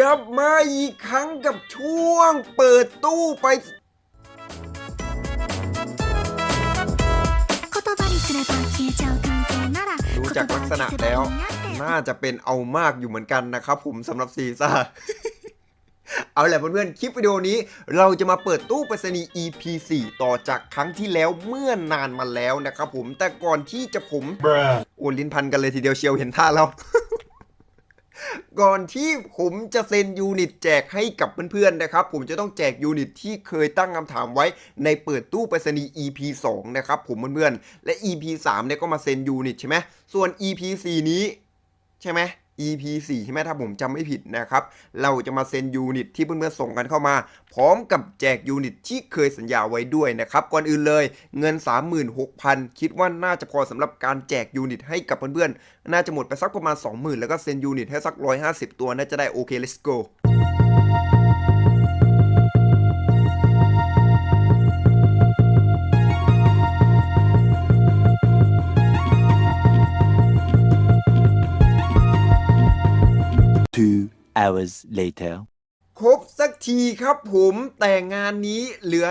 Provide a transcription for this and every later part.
กลับมาอีกครั้งกับช่วงเปิดตู้ไปดูจากลักษณะแล้ว น่าจะเป็นเอามากอยู่เหมือนกันนะครับผมสำหรับซีซ่าเอาแหละเพื่อนๆ คลิปวิดีโอนี้เราจะมาเปิดตู้ไปรษณีย์ EP 4 ต่อจากครั้งที่แล้วเมื่อนานมาแล้วนะครับผมแต่ก่อนที่จะผมโอลิ้นพันกันเลยทีเดียวเชียวเห็นท่าแล้ว ก่อนที่ผมจะเซ็นยูนิตแจกให้กับเพื่อนๆนะครับ ผมจะต้องแจกยูนิตที่เคยตั้งคำถามไว้ในเปิดตู้ไปรษณีย์ EP 2 นะครับผมเพื่อนๆ และ EP 3เนี่ยก็มาเซ็นยูนิตใช่ไหมส่วน EP 4 นี้ใช่ไหม EP 4 ใช่ไหมถ้าผมจำไม่ผิดนะครับ เราจะมาเซ็นยูนิตที่เพื่อนๆส่งกันเข้ามา พร้อมกับแจกยูนิตที่เคยสัญญาไว้ด้วยนะครับ ก่อนอื่นเลยเงิน 36,000 คิดว่าน่าจะพอสำหรับการแจกยูนิตให้กับเพื่อนๆ น่าจะหมดไปสักประมาณ 20,000 แล้วก็เซ็นยูนิตให้สัก 150 ตัวน่าจะได้โอเค let's go hours later. ครบสักทีครับผมแต่งานนี้เหลือ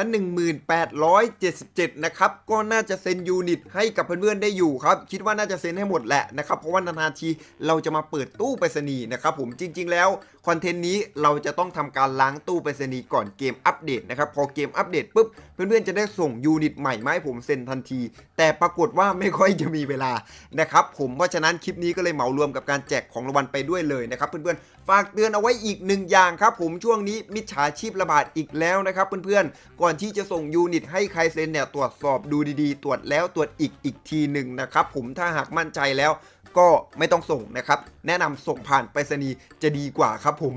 1877 นะครับ ก็น่าจะเซ็นยูนิตให้กับเพื่อนๆได้อยู่ครับ คิดว่าน่าจะเซ็นให้หมดแหละนะครับ เพราะว่านานๆทีเราจะมาเปิดตู้ไปรษณีย์นะครับผมจริงๆแล้วคอนเทนต์นี้เราจะต้องทำการล้างตู้ไปรษณีย์ก่อนเกมอัปเดตนะครับ พอเกมอัปเดตปุ๊บเพื่อนๆจะได้ส่งยูนิตใหม่มาให้ผมเซ็นทันที แต่ปรากฏว่าไม่ค่อยจะมีเวลานะครับผมเพราะฉะนั้นคลิปนี้ก็เลยเหมารวมกับการแจกของรางวัลไปด้วยเลยนะครับเพื่อนๆฝากเตือนเอาไว้อีกหนึ่งอย่างครับผมช่วงนี้มิจฉาชีพระบาดอีกแล้วนะครับเพื่อนๆ ก่อนที่จะส่งยูนิตให้ใครเซ็นเนี่ยตรวจสอบดูดีๆ ตรวจแล้วตรวจอีกอีกทีหนึ่งนะครับผมถ้าหากมั่นใจแล้วก็ไม่ต้องส่งนะครับ แนะนำส่งผ่านไปรษณีย์จะดีกว่าครับผม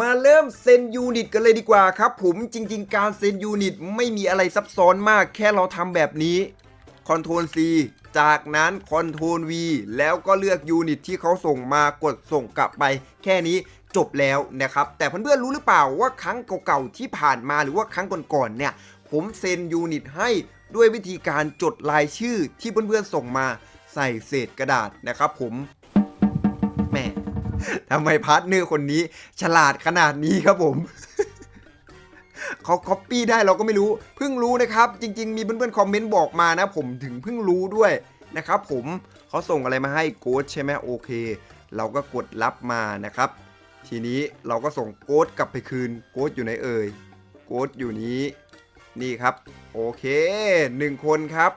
มาเริ่มเซ็นยูนิตกันเลยดีกว่าครับผมจริง ๆ การเซ็นยูนิตไม่มีอะไรซับซ้อนมากแค่เราทำแบบนี้ Ctrl C จากนั้น Ctrl V แล้วก็เลือกยูนิตที่เขาส่งมากดส่งกลับไป แค่นี้ จบแล้วนะครับ แต่เพื่อนๆรู้หรือเปล่าว่าครั้งเก่าๆที่ผ่านมาหรือว่าครั้งก่อนๆเนี่ย ผมเซ็นยูนิตให้ด้วยวิธีการจดรายชื่อที่เพื่อนๆส่งมาใส่เศษกระดาษนะครับผมแหม่ทำไมพาร์ทเนอร์คนนี้ ฉลาดขนาดนี้ครับผมเขาก๊อปปี้ได้เราก็ไม่รู้เพิ่งรู้นะครับ จริง ๆ มีเพื่อนๆคอมเมนต์บอกมานะ ผมถึงเพิ่งรู้ด้วยนะครับผมเขาส่งอะไรมาให้โค้ดใช่ไหมโอเค เราก็กดรับมานะครับ ทีนี้เราก็ส่งโค้ดกลับไปคืนโค้ดอยู่ไหนเอ่ยโค้ดอยู่นี้ นี่ครับ โอเคหนึ่งคนครับ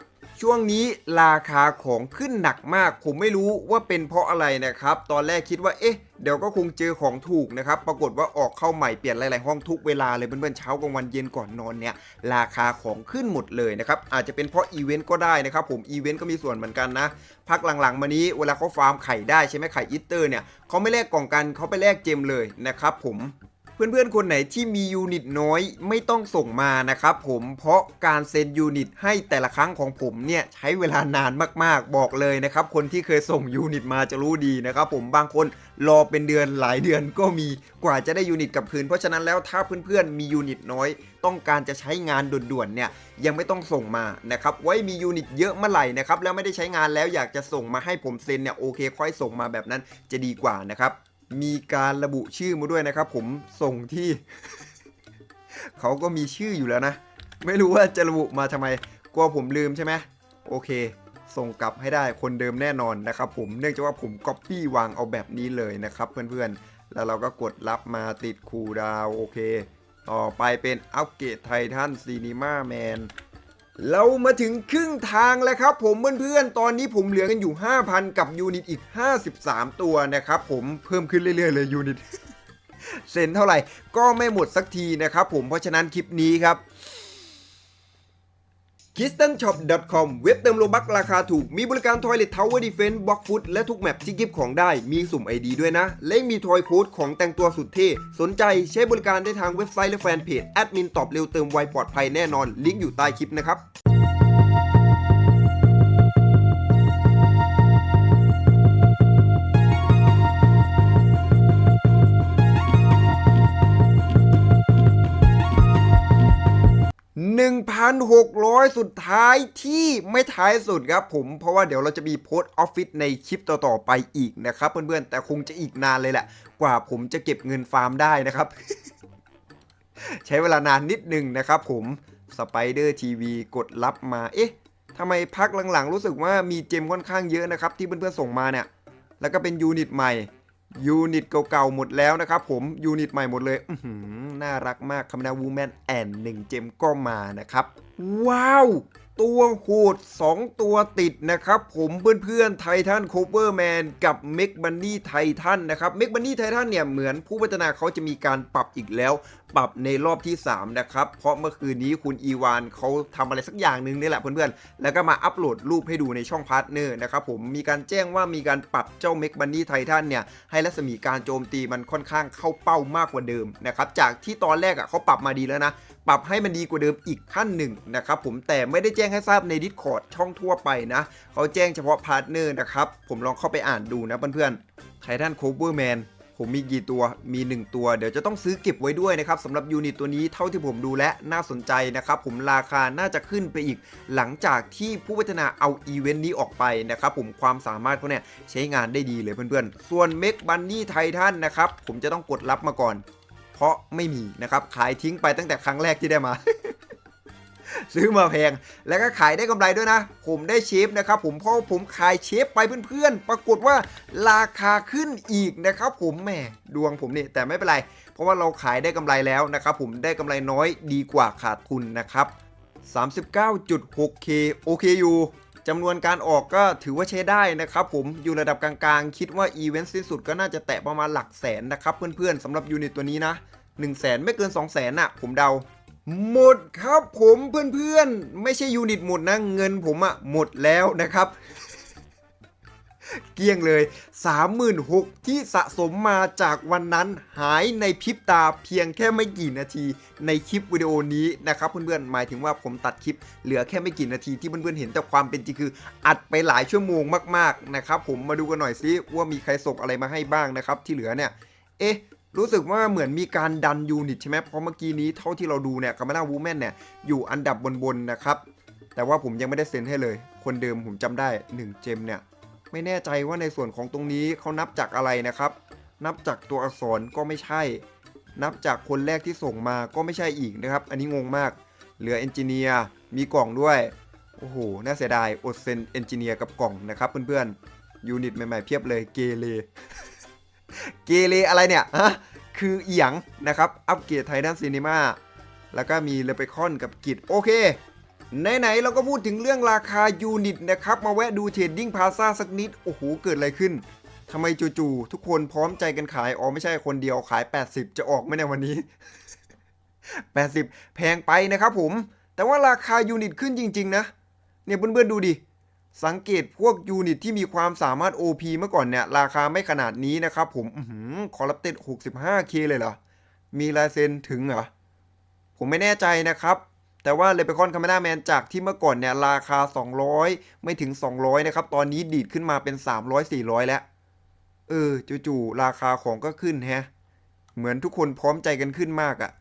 ช่วงนี้ราคาของขึ้นหนักมาก ผมไม่รู้ว่าเป็นเพราะอะไรนะครับ ตอนแรกคิดว่าเอ๊ะเดี๋ยวก็คงเจอของถูกนะครับ ปรากฏว่าออกเข้าใหม่เปลี่ยนหลายๆห้องทุกเวลาเลยเพื่อนๆเช้ากลางวันเย็นก่อนนอนเนี่ยราคาของขึ้นหมดเลยนะครับ อาจจะเป็นเพราะอีเวนต์ก็ได้นะครับ ผมอีเวนต์ก็มีส่วนเหมือนกันนะ พักหลังๆมานี้เวลาเขาฟาร์มไข่ได้ใช่ไหมไข่อิตเตอร์เนี่ยเขาไม่แลกกล่องกันเขาไปแลกเจมเลยนะครับผม เพื่อนๆ คนไหนที่มียูนิตน้อยไม่ต้องส่งมานะครับผมเพราะการเซ็นยูนิตให้แต่ละครั้งของผมเนี่ยใช้เวลานานมากๆ บอกเลยนะครับ คนที่เคยส่งยูนิตมาจะรู้ดีนะครับผมบางคนรอเป็นเดือนหลายเดือนก็มีกว่าจะได้ยูนิตกลับคืน เพราะฉะนั้นแล้วถ้าเพื่อนๆ มียูนิตน้อย ต้องการจะใช้งานด่วนๆเนี่ยยังไม่ต้องส่งมานะครับไว้มียูนิตเยอะเมื่อไหร่นะครับแล้วไม่ได้ใช้งานแล้วอยากจะส่งมาให้ผมเซ็นเนี่ยโอเคค่อยส่งมาแบบนั้นจะดีกว่านะครับ มีการระบุชื่อมาด้วยนะครับ ผมส่งที่ เขาก็มีชื่ออยู่แล้วนะ ไม่รู้ว่าจะระบุมาทำไมกลัวผมลืมใช่ไหมโอเค ส่งกลับให้ได้คนเดิมแน่นอนนะครับ ผมเนื่องจากว่าผมก๊อปปี้วางเอาแบบนี้เลยนะครับ เพื่อนๆ แล้วเราก็กดรับมาติดคูดาวโอเค ต่อไปเป็นอัปเกรดไททันซีนีมาแมน เรามาถึงครึ่งทางแล้วครับผมเพื่อนๆ ตอนนี้ผมเหลือกันอยู่ 5,000 กับยูนิตอีก 53 ตัวนะครับผมเพิ่มขึ้นเรื่อยๆเลยยูนิตเซ็นเท่าไหร่ก็ไม่หมดสักทีนะครับผมเพราะฉะนั้นคลิปนี้ครับ kistenshop.com เว็บเติมโลบักราคาถูก มีบริการทอยเลททาวเวอร์ดีเฟนต์บล็อกฟุตและทุกแมปที่กิฟของได้ มีสุ่ม ID ด้วยนะ และมีทอยโค้ดของแต่งตัวสุดเท่ สนใจใช้บริการได้ทางเว็บไซต์และแฟนเพจ แอดมินตอบเร็วเติมไวปลอดภัยแน่นอน ลิงก์อยู่ใต้คลิปนะครับ 1,600 สุดท้ายที่ไม่ท้ายสุดครับผม เพราะว่าเดี๋ยวเราจะมีโพสต์ออฟฟิศในคลิปต่อๆไปอีกนะครับเพื่อนๆ แต่คงจะอีกนานเลยแหละ กว่าผมจะเก็บเงินฟาร์มได้นะครับ ใช้เวลานานนิดนึงนะครับผมสไปเดอร์ทีวีกดรับมา เอ๊ะทำไมพักหลังๆ รู้สึกว่ามีเจมค่อนข้างเยอะนะครับ ที่เพื่อนๆส่งมาเนี่ย แล้วก็เป็นยูนิตใหม่ ยูนิตเก่าๆหมดแล้วนะครับผมยูนิตใหม่หมดเลยน่ารักมากคำนาวูแมนแอนหนึ่งเจมก็มานะครับ ว้าว ตัวโหด 2 ตัวติดนะครับ ผมเพื่อนๆไททันโคเวอร์แมนกับเมกบันนี่ไททันนะครับเมกบันนี่ไททันเนี่ยเหมือนผู้พัฒนาเขาจะมีการปรับอีกแล้ว ปรับในรอบที่ 3 นะครับ เพราะเมื่อคืนนี้คุณอีวานเขาทำอะไรสักอย่างหนึ่งนี่แหละเพื่อนๆ แล้วก็มาอัปโหลดรูปให้ดูในช่องพาร์ทเนอร์นะครับผมมีการแจ้งว่ามีการปรับเจ้าเมกบันนี่ไททันเนี่ย ให้รัศมีการโจมตีมันค่อนข้างเข้าเป้ามากกว่าเดิมนะครับ จากที่ตอนแรกอะเขาปรับมาดีแล้วนะ ปรับให้มันดีกว่าเดิมอีกขั้นหนึ่งนะครับผมแต่ไม่ได้แจ้งให้ทราบใน Discord ช่องทั่วไปนะเขาแจ้งเฉพาะพาร์ทเนอร์นะครับผมลองเข้าไปอ่านดูนะเพื่อนๆไททันโคเวอร์แมน ผมมีกี่ตัวมี 1 ตัว เดี๋ยวจะต้องซื้อเก็บไว้ด้วยนะครับสำหรับยูนิตตัวนี้เท่าที่ผมดูและน่าสนใจนะครับผมราคาน่าจะขึ้นไปอีก หลังจากที่ผู้พัฒนาเอาอีเวนต์นี้ออกไปนะครับผมความสามารถเขาเนี่ยใช้งานได้ดีเลยเพื่อนๆ ส่วนเมกบันนี่ไททันนะครับผมจะต้องกดรับมาก่อน เพราะไม่มีนะครับขายทิ้งไปตั้งแต่ครั้งแรกที่ได้มา ซื้อมาแพง แล้วก็ขายได้กำไรด้วยนะ ผมได้เชฟนะครับผมเพราะผมขายเชฟไปเพื่อนๆ ปรากฏว่าราคาขึ้นอีกนะครับผมแหมดวงผมนี่แต่ไม่เป็นไร เพราะว่าเราขายได้กำไรแล้วนะครับผมได้กำไรน้อยดีกว่าขาดทุนนะครับ 39.6k โอเคอยู่จำนวนการออกก็ถือว่าใช้ได้นะครับผมอยู่ระดับกลางๆ คิดว่าอีเวนต์สิ้นสุดก็น่าจะแตะประมาณหลักแสนนะครับเพื่อนๆสำหรับยูนิตตัวนี้นะ 1 0 0 0 0แสนไม่เกิน 2 0 0แสนน่ะผมเดา หมดครับผมเพื่อนๆ ไม่ใช่ยูนิตหมดนะ เงินผมอะหมดแล้วนะครับ เกลี้ยงเลย 36,000 ที่สะสมมาจากวันนั้นหายในพริบตาเพียงแค่ไม่กี่นาทีในคลิปวิดีโอนี้นะครับเพื่อนๆ หมายถึงว่าผมตัดคลิปเหลือแค่ไม่กี่นาทีที่เพื่อนๆ เห็นแต่ความเป็นจริงคืออัดไปหลายชั่วโมงมากๆนะครับผมมาดูกันหน่อยซิว่ามีใครส่งอะไรมาให้บ้างนะครับที่เหลือเนี่ย เอ๊ะ รู้สึกว่าเหมือนมีการดันยูนิตใช่ไหมเพราะเมื่อกี้นี้เท่าที่เราดูเนี่ยคามานาวูแมนเนี่ยอยู่อันดับบนๆนะครับ แต่ว่าผมยังไม่ได้เซ็นให้เลย คนเดิมผมจำได้ 1 เจมเนี่ย ไม่แน่ใจว่าในส่วนของตรงนี้เขานับจากอะไรนะครับ นับจากตัวอักษรก็ไม่ใช่ นับจากคนแรกที่ส่งมาก็ไม่ใช่อีกนะครับ อันนี้งงมาก เหลือเอนจิเนียร์มีกล่องด้วย โอ้โห น่าเสียดายอดเซ็นเอนจิเนียร์กับกล่องนะครับเพื่อนๆยูนิตใหม่ๆเพียบเลยเกเร เกเรอะไรเนี่ยฮะคือเอียงนะครับ อัปเกรดไททันซีนีมาแล้วก็มีเลเปคอนกับกิจโอเคไหนๆเราก็พูดถึงเรื่องราคายูนิตนะครับ มาแวะดูเทรดดิ้งพาซาสักนิด โอ้โห เกิดอะไรขึ้นทำไมจู่ๆทุกคนพร้อมใจกันขาย อ๋อ ไม่ใช่คนเดียวขาย 80 จะออกไหมในวันนี้ 80 แพงไปนะครับผม แต่ว่าราคายูนิตขึ้นจริง ๆ นะ เนี่ยเพื่อนๆดูดิ สังเกตพวกยูนิตที่มีความสามารถ OP เมื่อก่อนเนี่ย ราคาไม่ขนาดนี้นะครับผมอือหือคอรับเต็ด 65k เลยเหรอ มีลายเซ็นถึงเหรอ ผมไม่แน่ใจนะครับ แต่ว่าเลเปคอนคาเม r าแมนจากที่เมื่อก่อนเนี่ย ราคา 200 ไม่ถึง 200 นะครับ ตอนนี้ดีดขึ้นมาเป็น 300 400 แล้ว เออจู่ๆราคาของก็ขึ้นแฮะ เหมือนทุกคนพร้อมใจกันขึ้นมากอะ